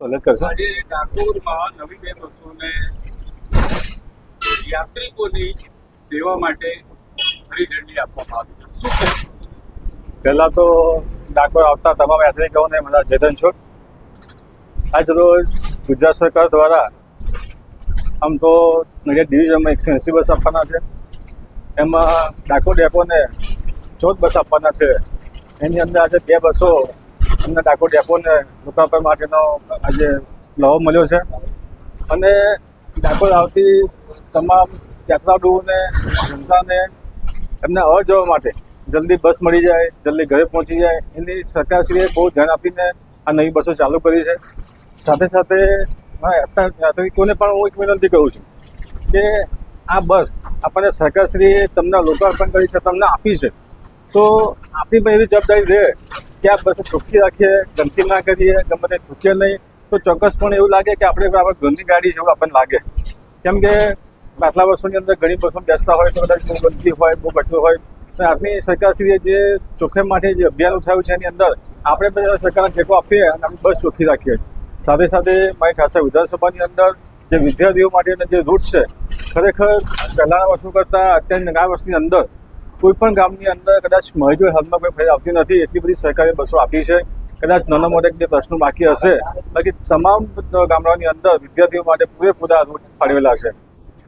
આજે ડાકોરમાં નવી બે બસોને યાત્રિકોની સેવા માટે હરી ઝંડી આપવામાં આવી પહેલાં શું? તો ડાકોર આવતા તમામ યાત્રિકોને મારા ચેતન છોડ. આજ રોજ ગુજરાત સરકાર દ્વારા આમ તો નડિયાદ ડિવિઝનમાં એકસો એંસી બસ આપવાના છે. એમાં ડાકોર ડેપોને ચૌદ બસ આપવાના છે. એની અંદર આજે બે બસો અમને ડાકોર ડેપોને લોકાર્પણ માટેનો આજે લહો મળ્યો છે. અને ડાકોર આવતી તમામ યાત્રાળુઓને, જનતાને એમને અવર જવા માટે જલ્દી બસ મળી જાય, જલ્દી ઘરે પહોંચી જાય, એની સરકારશ્રીએ બહુ ધ્યાન આપીને આ નવી બસો ચાલુ કરી છે. સાથે સાથે યાત્રિકોને પણ હું એક વિનંતી કરું છું કે આ બસ આપણને સરકારશ્રીએ તમને લોકાર્પણ કરી છે, તમને આપી છે. તો આપણી પણ એવી જવાબદારી રહે આ બસ ચોખ્ખી રાખીએ, ગંદકી ના કરીએ, ગમે તે થૂકીએ નહીં, તો ચોક્કસપણે એવું લાગે કે આપણે આપણે ઘરની ગાડી જેવું આપણને લાગે. કેમ કે આટલા વર્ષોની અંદર ઘણી બસો બેસતા હોય તો કદાચ બહુ ગંદકી હોય, બહુ કચરો હોય. તો આપણી સરકારશ્રીએ જે ચોખ્ખાઈ માટે જે અભિયાન ઉઠાવ્યું છે એની અંદર આપણે બધા સરકારને ટેકો આપીએ અને આપણી બસ ચોખ્ખી રાખીએ. સાથે સાથે મારી ખાસા વિધાનસભાની અંદર જે વિદ્યાર્થીઓ માટેના જે રૂટ છે, ખરેખર પહેલાંના વર્ષો કરતાં અત્યંત આ વર્ષની અંદર કોઈ પણ ગામની અંદર કદાચ માહિતી હાલમાં કોઈ ફેર આવતી નથી, એટલી બધી સરકારે બસો આપી છે. કદાચ નાના મોટા જે પ્રશ્નો બાકી હશે. બાકી તમામ ગામડાઓની અંદર વિદ્યાર્થીઓ માટે પૂરેપૂરા રૂટ ફાળવેલા છે.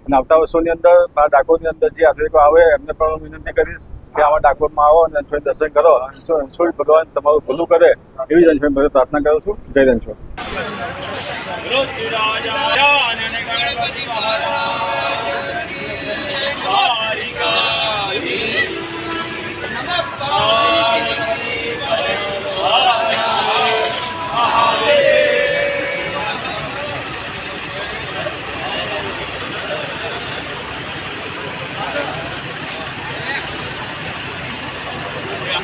અને આવતા વર્ષોની અંદર મારા ડાકોરની અંદર જે યાત્રિકો આવે, એમને પણ હું વિનંતી કરીશ કે આવા ડાકોરમાં આવો અને રણછોડ દર્શન કરો. રણછોડ ભગવાન તમારું ભલું કરે એવી જ ભગવાન પ્રાર્થના કરું છું. જય રણછોડ